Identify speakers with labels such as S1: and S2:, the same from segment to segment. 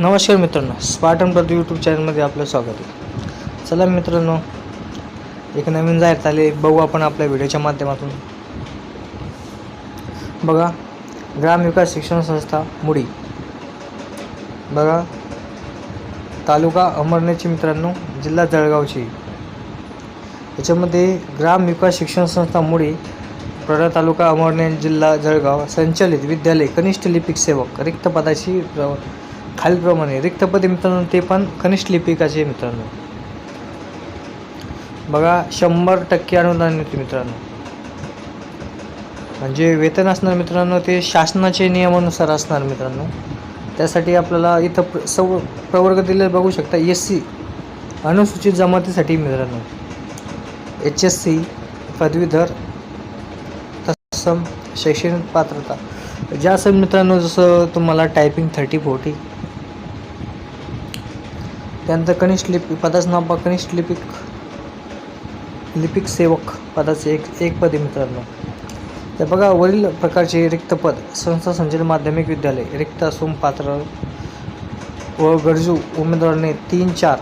S1: नमस्कार मित्रांनो स्पार्टन प्रति यूट्यूब चॅनलमध्ये आपलं स्वागत आहे. चला मित्रांनो एक नवीन जाहीर आले बघू आपण आपल्या व्हिडिओच्या माध्यमातून. बघा ग्रामविकास शिक्षण संस्था मुडी. बघा तालुका अमरनेची मित्रांनो जिल्हा जळगावची. याच्यामध्ये ग्रामविकास शिक्षण संस्था मुडी प्रडा तालुका अमरनेर जिल्हा जळगाव संचलित विद्यालय कनिष्ठ लिपिक सेवक रिक्त पदाची प्र खालीलप्रमाणे. रिक्तपदी मित्रांनो ते पण कनिष्ठ लिपिकाचे मित्रांनो. बघा शंभर टक्के अनुदान मिळते मित्रांनो. म्हणजे वेतन असणार मित्रांनो ते शासनाचे नियमानुसार असणार मित्रांनो. त्यासाठी आपल्याला इथं प्र सव प्रवर्ग दिले बघू शकता. एस सी अनुसूचित जमातीसाठी मित्रांनो. एच एस सी पदवीधर तत्सम शैक्षणिक पात्रता. ज्या असेल मित्रांनो जसं तुम्हाला टायपिंग थर्टी फोर्टी त्यानंतर कनिष्ठ लिपिक पदाचं नाव बा कनिष्ठ लिपिक लिपिक सेवक पदाचे एक एक पदे मित्रांनो. तर बघा वरील प्रकारचे रिक्त पद संस्था संचलित माध्यमिक विद्यालय रिक्त असून पात्र व गरजू उमेदवाराने तीन चार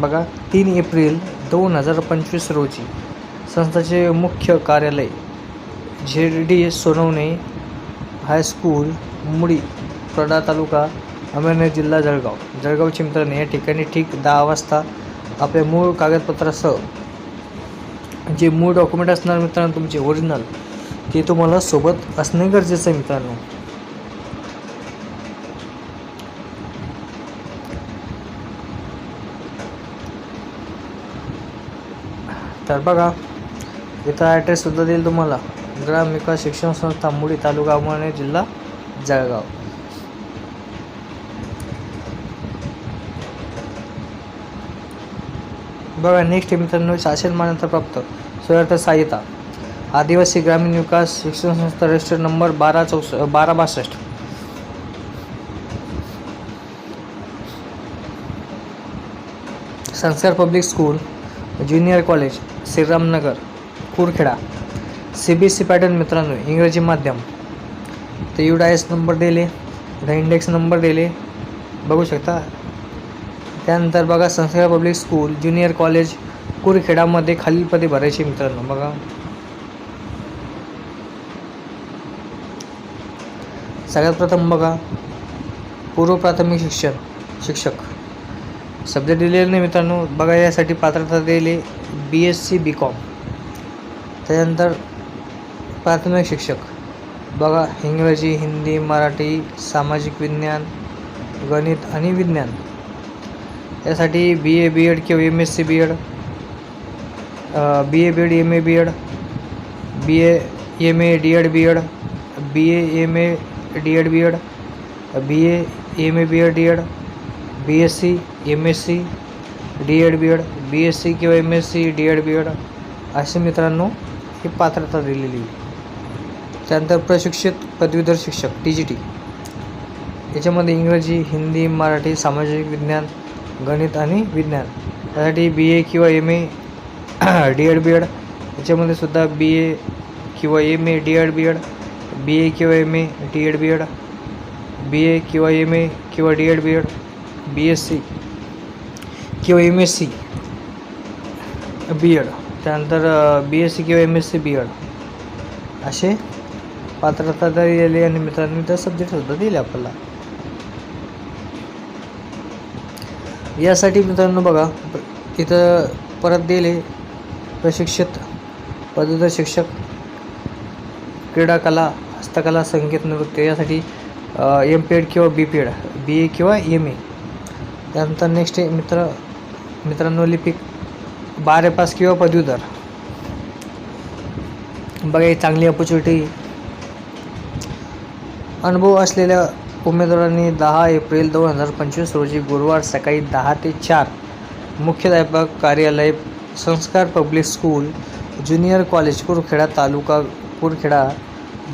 S1: बघा तीन एप्रिल दोन हजार पंचवीस रोजी संस्थाचे मुख्य कार्यालय झेड डी सोनवणे हायस्कूल मुडी प्रडा तालुका अमरनेर जिल्हा जळगाव. जळगावचे मित्रांनो या ठिकाणी ठीक दहा वाजता आपल्या मूळ कागदपत्रासह जे मूळ डॉक्युमेंट असणार मित्रांनो तुमचे ओरिजिनल ते तुम्हाला सोबत असणे गरजेचं आहे मित्रांनो. तर बघा इथं ॲड्रेससुद्धा देईल तुम्हाला. ग्राम विकास शिक्षण संस्था मुळी तालुका अमळनेर जिल्हा जळगाव. बघा नेक्स्ट मित्रांनो शासन मान्यता प्राप्त. स्वायत्त सहाय्यता आदिवासी ग्रामीण विकास शिक्षण संस्था रजिस्टर नंबर बारा चौस बारा बासष्ट. Sanskar public school junior college Shriramnagar Kurkheda. C B S C pattern मित्रांनो इंग्रजी माध्यम. तर यू डायस नंबर दिले. इथं इंडेक्स नंबर दिले. बघू शकता. त्यानंतर बघा Sanskar public school junior college कुरखेडामध्ये खालील पदे भरायची मित्रांनो बघा. सगळ्यात प्रथम बघा पूर्व प्राथमिक शिक्षण शिक्षक. सब्जेक्ट दिलेले नाही मित्रांनो बघा यासाठी पात्रता दिली B S C B com त्यानंतर प्राथमिक शिक्षक. बघा इंग्रजी हिंदी मराठी सामाजिक विज्ञान गणित आणि विज्ञान. यासाठी बी ए बी एड किंवा M S C B Ed B A B Ed M A B Ed B A M A D Ed B Ed B A M A D Ed B Ed B A M A B Ed D Ed B S C M S C D Ed B Ed B S C किंवा M S C D Ed B Ed असे मित्रांनो ही पात्रता दिलेली आहे. त्यानंतर प्रशिक्षित पदवीधर शिक्षक टी जी टी याच्यामध्ये इंग्रजी हिंदी मराठी सामाजिक विज्ञान गणित आणि विज्ञान त्यासाठी बी ए किंवा M A D Ed B Ed याच्यामध्ये सुद्धा बी ए किंवा M A D Ed B Ed B A किंवा M A D Ed B Ed B A किंवा एम ए किंवा D Ed B Ed B S C किंवा M S C B Ed त्यानंतर B S C किंवा M S C B Ed असे पात्रता दिलेली आणि मित्रांनी त्या सब्जेक्टसुद्धा दिले आपल्याला यासाठी मित्रांनो बघा इथं परत दिले प्रशिक्षित पदवीधर शिक्षक क्रीडा कला हस्तकला संगीत नृत्य यासाठी एम पी एड किंवा बी पी एड बी ए किंवा एम ए त्यानंतर नेक्स्ट आहे मित्र मित्रांनो लिपिक बारे पास किंवा पदवीधर. बघा ही चांगली ऑपॉर्च्युनिटी अनुभव असलेल्या उमेदवारांनी दहा एप्रिल दोन हजार पंचवीस रोजी गुरुवार सकाळी दहा ते चार मुख्याध्यापक कार्यालय Sanskar public school junior college Kurkheda तालुका कुरखेडा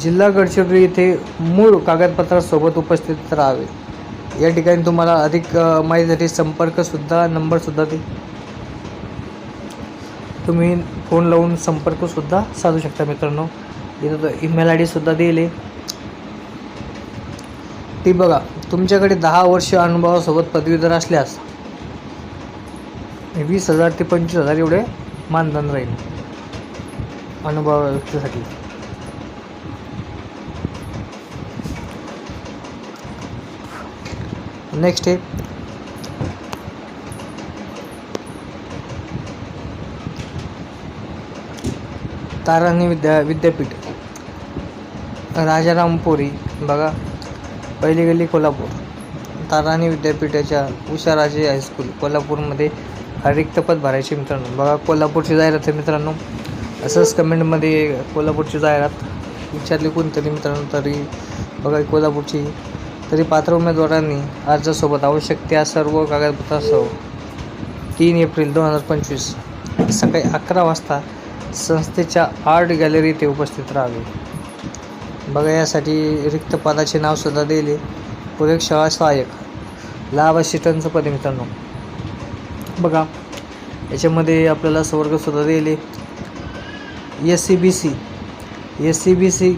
S1: जिल्हा गडचिरोली येथे मूळ कागदपत्रासोबत उपस्थित राहावे. या ठिकाणी तुम्हाला अधिक माहितीसाठी संपर्कसुद्धा नंबरसुद्धा दे. तुम्ही फोन लावून संपर्कसुद्धा साधू शकता मित्रांनो. इथं ईमेल आय डीसुद्धा दिले ती बघा तुमच्याकडे दहा वर्ष अनुभवासोबत पदवीधर असल्यास वीस हजार ते पंचवीस हजार एवढे मानधन राहील अनुभवासाठी नेक्स्ट आहे. ताराणी विद्या विद्यापीठ. राजारामपुरी बघा. पहिली गल्ली कोल्हापूर. ताराणी विद्यापीठाच्या उषाराजे हायस्कूल कोल्हापूरमध्ये हा रिक्त पद भरायचे मित्रांनो. बघा कोल्हापूरची जाहिरात आहे मित्रांनो. असंच कमेंटमध्ये कोल्हापूरची जाहिरात विचारली कोणतरी मित्रांनो तरी. बघा कोल्हापूरची तरी पात्र उमेदवारांनी अर्जासोबत आवश्यक त्या सर्व कागदपत्रासह तीन एप्रिल दोन हजार पंचवीस सकाळी अकरा वाजता संस्थेच्या आर्ट गॅलरी येथे उपस्थित राहावे. बघा यासाठी रिक्त पदाचे नावसुद्धा दिले. प्रयोगशाळा सहाय्यक. लाभ असिस्टंटचं पद मित्रांनो. बघा याच्यामध्ये आपल्याला स्वर्गसुद्धा दिले. S C B C S C B C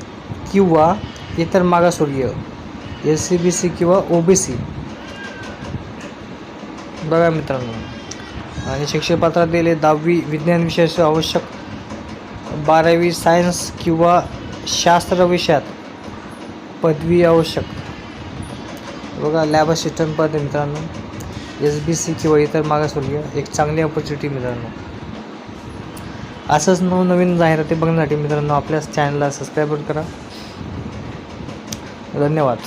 S1: किंवा इतर मागासवर्गीय. एस सी बी सी किंवा ओ बी सी बघा मित्रांनो. आणि शिक्षणपत्रात दिले दहावी विज्ञान विषयाचं आवश्यक. बारावी सायन्स किंवा शास्त्र विषयात पदवी आवश्यक. बघा लॅब असिस्टंट पद मित्रांनो. एस बी सी किंवा इतर मागासवर्गीय एक चांगली ऑपॉर्च्युनिटी मित्रांनो. असंच नवनवीन जाहिराती बघण्यासाठी मित्रांनो आपल्या चॅनलला सबस्क्राईब करा. धन्यवाद.